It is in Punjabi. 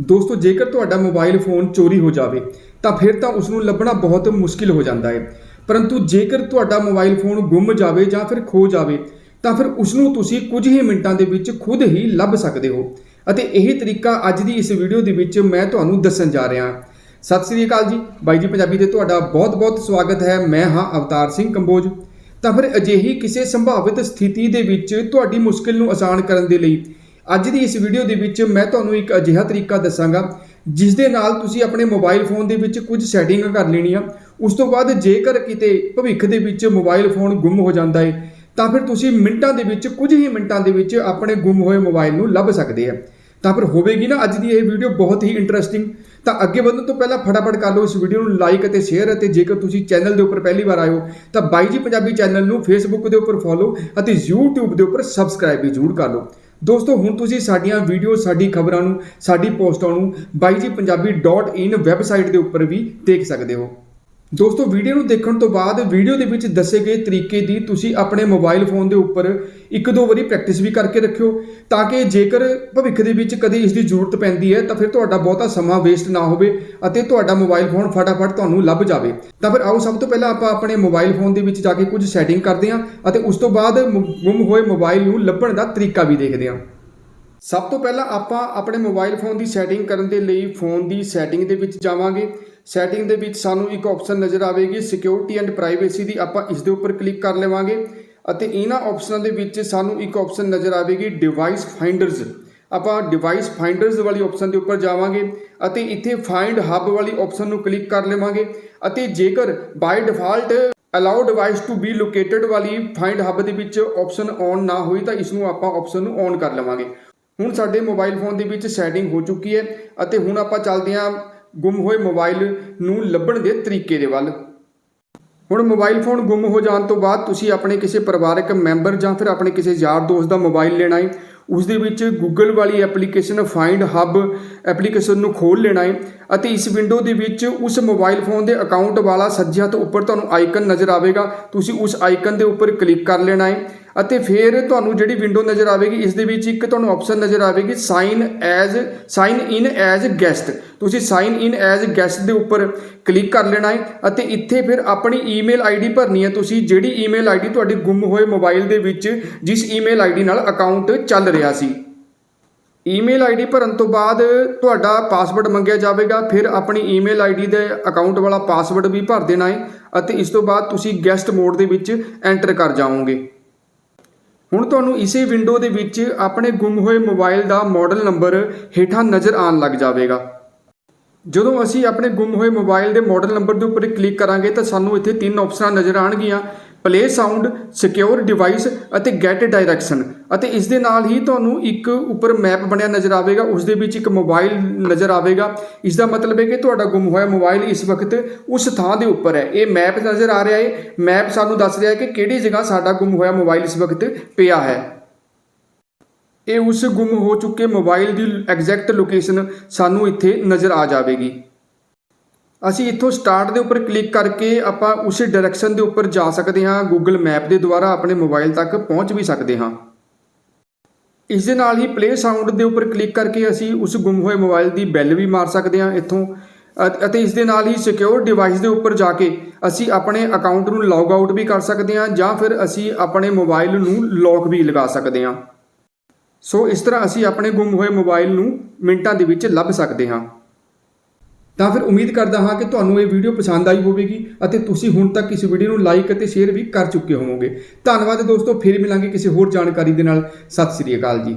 ਦੋਸਤੋ, ਜੇਕਰ ਤੁਹਾਡਾ ਮੋਬਾਈਲ ਫੋਨ ਚੋਰੀ ਹੋ ਜਾਵੇ, ਤਾਂ ਫਿਰ ਤਾਂ ਉਸ ਨੂੰ ਲੱਭਣਾ ਬਹੁਤ ਮੁਸ਼ਕਿਲ ਹੋ ਜਾਂਦਾ ਹੈ। ਪਰੰਤੂ ਜੇਕਰ ਤੁਹਾਡਾ ਮੋਬਾਈਲ ਫੋਨ ਗੁੰਮ ਜਾਵੇ ਜਾਂ ਫਿਰ ਖੋ ਜਾਵੇ, ਤਾਂ ਫਿਰ ਉਸ ਨੂੰ ਤੁਸੀਂ ਕੁਝ ਹੀ ਮਿੰਟਾਂ ਦੇ ਵਿੱਚ ਖੁਦ ਹੀ ਲੱਭ ਸਕਦੇ ਹੋ। ਅਤੇ ਇਹ ਤਰੀਕਾ ਅੱਜ ਦੀ ਇਸ ਵੀਡੀਓ ਦੇ ਵਿੱਚ ਮੈਂ ਤੁਹਾਨੂੰ ਦੱਸਣ ਜਾ ਰਿਹਾ। ਹਾਂ ਸਤਿ ਸ੍ਰੀ ਅਕਾਲ ਜੀ। ਬਾਈ ਜੀ ਪੰਜਾਬੀ 'ਤੇ ਤੁਹਾਡਾ ਬਹੁਤ-ਬਹੁਤ ਸਵਾਗਤ ਹੈ। ਮੈਂ ਹਾਂ ਅਵਤਾਰ ਸਿੰਘ ਕੰਬੋਜ। ਤਾਂ ਫਿਰ ਅਜਿਹੀ ਕਿਸੇ ਸੰਭਾਵਿਤ ਸਥਿਤੀ ਦੇ ਵਿੱਚ ਤੁਹਾਡੀ ਮੁਸ਼ਕਿਲ ਨੂੰ ਆਸਾਨ ਕਰਨ ਦੇ ਲਈ ਅੱਜ ਦੀ ਇਸ ਵੀਡੀਓ ਦੇ ਵਿੱਚ ਮੈਂ ਤੁਹਾਨੂੰ ਇੱਕ ਅਜਿਹਾ ਤਰੀਕਾ ਦੱਸਾਂਗਾ, ਜਿਸ ਦੇ ਨਾਲ ਤੁਸੀਂ ਆਪਣੇ ਮੋਬਾਈਲ ਫੋਨ ਦੇ ਵਿੱਚ ਕੁਝ ਸੈਟਿੰਗ ਕਰ ਲੈਣੀਆਂ ਉਸ ਤੋਂ ਬਾਅਦ ਜੇਕਰ ਕਿਤੇ ਭਵਿੱਖ ਦੇ ਵਿੱਚ ਮੋਬਾਈਲ ਫੋਨ ਗੁੰਮ ਹੋ ਜਾਂਦਾ ਹੈ ਤਾਂ ਫਿਰ ਤੁਸੀਂ ਮਿੰਟਾਂ ਦੇ ਵਿੱਚ, ਕੁਝ ਹੀ ਮਿੰਟਾਂ ਦੇ ਵਿੱਚ ਆਪਣੇ ਗੁੰਮ ਹੋਏ ਮੋਬਾਈਲ ਨੂੰ ਲੱਭ ਸਕਦੇ ਆ। ਤਾਂ ਫਿਰ ਹੋਵੇਗੀ ਨਾ ਅੱਜ ਦੀ ਇਹ ਵੀਡੀਓ ਬਹੁਤ ਹੀ ਇੰਟਰਸਟਿੰਗ ਤਾਂ ਅੱਗੇ ਵਧਣ ਤੋਂ ਪਹਿਲਾਂ ਫਟਾਫਟ ਕਰ ਲਓ ਇਸ ਵੀਡੀਓ ਨੂੰ ਲਾਈਕ ਅਤੇ ਸ਼ੇਅਰ ਅਤੇ ਜੇਕਰ ਤੁਸੀਂ ਚੈਨਲ ਦੇ ਉੱਪਰ ਪਹਿਲੀ ਵਾਰ ਆਇਓ ਤਾਂ ਬਾਈ ਜੀ ਪੰਜਾਬੀ ਚੈਨਲ ਨੂੰ ਫੇਸਬੁੱਕ ਦੇ ਉੱਪਰ ਫੋਲੋ ਅਤੇ YouTube ਦੇ ਉੱਪਰ ਸਬਸਕ੍ਰਾਈਬ ਵੀ ਜ਼ਰੂਰ ਕਰ ਲਓ। ਦੋਸਤੋ, ਹੁਣ ਤੁਸੀਂ ਸਾਡੀਆਂ ਵੀਡੀਓ ਸਾਡੀ ਖਬਰਾਂ ਨੂੰ, ਸਾਡੀ ਪੋਸਟਾਂ ਨੂੰ baijipunjabi.in ਵੈਬਸਾਈਟ ਦੇ ਉੱਪਰ ਵੀ ਦੇਖ ਸਕਦੇ ਹੋ। ਦੋਸਤੋ ਵੀਡੀਓ ਨੂੰ ਦੇਖਣ ਤੋਂ ਬਾਅਦ ਵੀਡੀਓ ਦੇ ਵਿੱਚ ਦੱਸੇ ਗਏ ਤਰੀਕੇ ਦੀ ਤੁਸੀਂ ਆਪਣੇ ਮੋਬਾਈਲ ਫੋਨ ਦੇ ਉੱਪਰ ਇੱਕ ਦੋ ਵਾਰੀ ਪ੍ਰੈਕਟਿਸ ਵੀ ਕਰਕੇ ਰੱਖਿਓ, ਤਾਂ ਕਿ ਜੇਕਰ ਭਵਿੱਖ ਦੇ ਵਿੱਚ ਕਦੇ ਇਸ ਦੀ ਜ਼ਰੂਰਤ ਪੈਂਦੀ ਹੈ, ਤਾਂ ਫਿਰ ਤੁਹਾਡਾ ਬਹੁਤਾ ਸਮਾਂ ਵੇਸਟ ਨਾ ਹੋਵੇ ਅਤੇ ਤੁਹਾਡਾ ਮੋਬਾਈਲ ਫੋਨ ਫਟਾਫਟ ਤੁਹਾਨੂੰ ਲੱਭ ਜਾਵੇ। ਤਾਂ ਫਿਰ ਆਓ, ਸਭ ਤੋਂ ਪਹਿਲਾਂ ਆਪਾਂ ਆਪਣੇ ਮੋਬਾਈਲ ਫੋਨ ਦੇ ਵਿੱਚ ਜਾ ਕੇ ਕੁਝ ਸੈਟਿੰਗ ਕਰਦੇ ਹਾਂ ਅਤੇ ਉਸ ਤੋਂ ਬਾਅਦ ਮ- ਗੁੰਮ ਹੋਏ ਮੋਬਾਈਲ ਨੂੰ ਲੱਭਣ ਦਾ ਤਰੀਕਾ ਵੀ ਦੇਖਦੇ ਹਾਂ। ਸਭ ਤੋਂ ਪਹਿਲਾਂ ਆਪਾਂ ਆਪਣੇ ਮੋਬਾਈਲ ਫੋਨ ਦੀ ਸੈਟਿੰਗ ਕਰਨ ਦੇ ਲਈ ਫੋਨ ਦੀ ਸੈਟਿੰਗ ਦੇ ਵਿੱਚ ਜਾਵਾਂਗੇ। ਸੈਟਿੰਗ ਦੇ ਵਿੱਚ ਸਾਨੂੰ ਇੱਕ ਆਪਸ਼ਨ ਨਜ਼ਰ ਆਵੇਗੀ ਸਿਕਿਉਰਿਟੀ ਐਂਡ ਪ੍ਰਾਈਵੇਸੀ ਦੀ। ਆਪਾਂ ਇਸ ਦੇ ਉੱਪਰ ਕਲਿੱਕ ਕਰ ਲਵਾਂਗੇ। ਅਤੇ ਇਹਨਾਂ ਆਪਸ਼ਨਾਂ ਦੇ ਵਿੱਚ ਸਾਨੂੰ ਇੱਕ ਆਪਸ਼ਨ ਨਜ਼ਰ ਆਵੇਗੀ ਡਿਵਾਈਸ ਫਾਈਂਡਰਸ ਆਪਾਂ ਡਿਵਾਈਸ ਫਾਈਂਡਰਸ ਵਾਲੀ ਆਪਸ਼ਨ ਦੇ ਉੱਪਰ ਜਾਵਾਂਗੇ ਅਤੇ ਇੱਥੇ ਫਾਈਂਡ ਹੱਬ ਵਾਲੀ ਆਪਸ਼ਨ ਨੂੰ ਕਲਿੱਕ ਕਰ ਲਵਾਂਗੇ। ਅਤੇ ਜੇਕਰ by default allow device to be located ਵਾਲੀ ਫਾਈਂਡ ਹੱਬ ਦੇ ਵਿੱਚ ਆਪਸ਼ਨ ਔਨ ਨਾ ਹੋਈ, ਤਾਂ ਇਸ ਨੂੰ ਆਪਾਂ ਆਪਸ਼ਨ ਨੂੰ ਔਨ ਕਰ ਲਵਾਂਗੇ। ਹੁਣ ਸਾਡੇ ਮੋਬਾਈਲ ਫੋਨ ਦੇ ਵਿੱਚ ਸੈਟਿੰਗ ਹੋ ਚੁੱਕੀ ਹੈ। ਅਤੇ ਹੁਣ ਆਪਾਂ ਚੱਲਦੇ ਹਾਂ ਗੁੰਮ ਹੋਏ ਮੋਬਾਈਲ ਨੂੰ ਲੱਭਣ ਦੇ ਤਰੀਕੇ ਦੇ ਵੱਲ। ਹੁਣ ਮੋਬਾਈਲ ਫੋਨ ਗੁੰਮ ਹੋ ਜਾਣ ਤੋਂ ਬਾਅਦ ਤੁਸੀਂ ਆਪਣੇ ਕਿਸੇ ਪਰਿਵਾਰਕ ਮੈਂਬਰ ਜਾਂ ਫਿਰ ਆਪਣੇ ਕਿਸੇ ਯਾਰ ਦੋਸਤ ਦਾ ਮੋਬਾਈਲ ਲੈਣਾ ਹੈ ਉਸ ਦੇ ਵਿੱਚ ਗੂਗਲ ਵਾਲੀ ਐਪਲੀਕੇਸ਼ਨ ਫਾਈਂਡ ਹੱਬ ਐਪਲੀਕੇਸ਼ਨ ਨੂੰ ਖੋਲ ਲੈਣਾ ਹੈ ਅਤੇ ਇਸ ਵਿੰਡੋ ਦੇ ਵਿੱਚ ਉਸ ਮੋਬਾਈਲ ਫੋਨ ਦੇ ਅਕਾਊਂਟ ਵਾਲਾ ਸੱਜੇ ਹੱਥ ਉੱਪਰ ਤੁਹਾਨੂੰ ਆਈਕਨ ਨਜ਼ਰ ਆਵੇਗਾ। ਤੁਸੀਂ ਉਸ ਆਈਕਨ ਦੇ ਉੱਪਰ ਕਲਿੱਕ ਕਰ ਲੈਣਾ ਹੈ ਅਤੇ ਫਿਰ ਤੁਹਾਨੂੰ ਜਿਹੜੀ ਵਿੰਡੋ ਨਜ਼ਰ ਆਵੇਗੀ, ਇਸ ਦੇ ਵਿੱਚ ਇੱਕ ਤੁਹਾਨੂੰ ਆਪਸ਼ਨ ਨਜ਼ਰ ਆਵੇਗੀ sign as sign in as guest ਤੁਸੀਂ ਸਾਈਨ ਇਨ ਐਜ਼ ਗੈਸਟ ਦੇ ਉੱਪਰ ਕਲਿੱਕ ਕਰ ਲੈਣਾ ਹੈ ਅਤੇ ਇੱਥੇ ਫਿਰ ਆਪਣੀ ਈਮੇਲ ਆਈਡੀ ਭਰਨੀ ਹੈ। ਤੁਸੀਂ ਜਿਹੜੀ ਈਮੇਲ ਆਈਡੀ ਤੁਹਾਡੀ ਗੁੰਮ ਹੋਏ ਮੋਬਾਈਲ ਦੇ ਵਿੱਚ, ਜਿਸ ਈਮੇਲ ਆਈਡੀ ਨਾਲ ਅਕਾਊਂਟ ਚੱਲ ਰਿਹਾ ਸੀ। ਈਮੇਲ ਆਈਡੀ ਭਰਨ ਤੋਂ ਬਾਅਦ ਤੁਹਾਡਾ ਪਾਸਵਰਡ ਮੰਗਿਆ ਜਾਵੇਗਾ, ਫਿਰ ਆਪਣੀ ਈਮੇਲ ਆਈਡੀ ਦੇ ਅਕਾਊਂਟ ਵਾਲਾ ਪਾਸਵਰਡ ਵੀ ਭਰ ਦੇਣਾ ਹੈ ਅਤੇ ਇਸ ਤੋਂ ਬਾਅਦ ਤੁਸੀਂ ਗੈਸਟ ਮੋਡ ਦੇ ਵਿੱਚ ਐਂਟਰ ਕਰ ਜਾਓਗੇ। ਹੁਣ ਤੁਹਾਨੂੰ ਇਸੇ ਵਿੰਡੋ ਦੇ ਵਿੱਚ ਆਪਣੇ ਗੁੰਮ ਹੋਏ ਮੋਬਾਈਲ ਦਾ ਮਾਡਲ ਨੰਬਰ ਹੇਠਾਂ ਨਜ਼ਰ ਆਉਣ ਲੱਗ ਜਾਵੇਗਾ। ਜਦੋਂ ਅਸੀਂ ਆਪਣੇ ਗੁੰਮ ਹੋਏ ਮੋਬਾਈਲ ਦੇ ਮਾਡਲ ਨੰਬਰ ਦੇ ਉੱਪਰ ਕਲਿੱਕ ਕਰਾਂਗੇ ਤਾਂ ਸਾਨੂੰ ਇੱਥੇ ਤਿੰਨ ਆਪਸ਼ਨਾਂ ਨਜ਼ਰ ਆਣਗੀਆਂ ਪਲੇ ਸਾਊਂਡ ਸਿਕਿਉਰ ਡਿਵਾਈਸ ਅਤੇ ਗੈਟ ਡਾਇਰੈਕਸ਼ਨ ਅਤੇ ਇਸ ਦੇ ਨਾਲ ਹੀ ਤੁਹਾਨੂੰ ਇੱਕ ਉੱਪਰ ਮੈਪ ਬਣਿਆ ਨਜ਼ਰ ਆਵੇਗਾ, ਉਸ ਦੇ ਵਿੱਚ ਇੱਕ ਮੋਬਾਈਲ ਨਜ਼ਰ ਆਵੇਗਾ। ਇਸ ਦਾ ਮਤਲਬ ਹੈ ਕਿ ਤੁਹਾਡਾ ਗੁੰਮ ਹੋਇਆ ਮੋਬਾਈਲ ਇਸ ਵਕਤ ਉਸ ਥਾਂ ਦੇ ਉੱਪਰ ਹੈ। ਇਹ ਮੈਪ ਨਜ਼ਰ ਆ ਰਿਹਾ ਹੈ। ਮੈਪ ਸਾਨੂੰ ਦੱਸ ਰਿਹਾ ਹੈ ਕਿ ਕਿਹੜੀ ਜਗ੍ਹਾ ਸਾਡਾ ਗੁੰਮ ਹੋਇਆ ਮੋਬਾਈਲ ਇਸ ਵਕਤ ਪਿਆ ਹੈ। ਇਹ ਉਸ ਗੁੰਮ ਹੋ ਚੁੱਕੇ ਮੋਬਾਈਲ ਦੀ ਐਗਜ਼ੈਕਟ ਲੋਕੇਸ਼ਨ ਸਾਨੂੰ ਇੱਥੇ ਨਜ਼ਰ ਆ ਜਾਵੇਗੀ। ਅਸੀਂ ਇੱਥੋਂ ਸਟਾਰਟ ਦੇ ਉੱਪਰ ਕਲਿੱਕ ਕਰਕੇ ਆਪਾਂ ਉਸੇ ਡਾਇਰੈਕਸ਼ਨ ਦੇ ਉੱਪਰ ਜਾ ਸਕਦੇ ਹਾਂ, Google ਮੈਪ ਦੇ ਦੁਆਰਾ ਆਪਣੇ ਮੋਬਾਈਲ ਤੱਕ ਪਹੁੰਚ ਵੀ ਸਕਦੇ ਹਾਂ। ਇਸ ਦੇ ਨਾਲ ਹੀ ਪਲੇ ਸਾਊਂਡ ਦੇ ਉੱਪਰ ਕਲਿੱਕ ਕਰਕੇ ਅਸੀਂ ਉਸ ਗੁੰਮ ਹੋਏ ਮੋਬਾਈਲ ਦੀ ਬੈਲ ਵੀ ਮਾਰ ਸਕਦੇ ਹਾਂ ਇੱਥੋਂ। ਅ- ਅਤੇ ਇਸ ਦੇ ਨਾਲ ਹੀ ਸਿਕਿਉਰ ਡਿਵਾਈਸ ਦੇ ਉੱਪਰ ਜਾ ਕੇ ਅਸੀਂ ਆਪਣੇ ਅਕਾਊਂਟ ਨੂੰ ਲੌਗ ਆਊਟ ਵੀ ਕਰ ਸਕਦੇ ਹਾਂ ਜਾਂ ਫਿਰ ਅਸੀਂ ਆਪਣੇ ਮੋਬਾਈਲ ਨੂੰ ਲੌਕ ਵੀ ਲਗਾ ਸਕਦੇ ਹਾਂ। ਸੋ ਇਸ ਤਰ੍ਹਾਂ ਅਸੀਂ ਆਪਣੇ ਗੁੰਮ ਹੋਏ ਮੋਬਾਈਲ ਨੂੰ ਮਿੰਟਾਂ ਦੇ ਵਿੱਚ ਲੱਭ ਸਕਦੇ ਹਾਂ। ਤਾਂ ਫਿਰ ਉਮੀਦ ਕਰਦਾ ਹਾਂ ਕਿ ਤੁਹਾਨੂੰ ਇਹ ਵੀਡੀਓ ਪਸੰਦ ਆਈ ਹੋਵੇਗੀ ਅਤੇ ਤੁਸੀਂ ਹੁਣ ਤੱਕ ਇਸ ਵੀਡੀਓ ਨੂੰ ਲਾਈਕ ਅਤੇ ਸ਼ੇਅਰ ਵੀ ਕਰ ਚੁੱਕੇ ਹੋਵੋਗੇ। ਧੰਨਵਾਦ ਦੋਸਤੋ, ਫਿਰ ਮਿਲਾਂਗੇ ਕਿਸੇ ਹੋਰ ਜਾਣਕਾਰੀ ਦੇ ਨਾਲ। ਸਤਿ ਸ੍ਰੀ ਅਕਾਲ ਜੀ।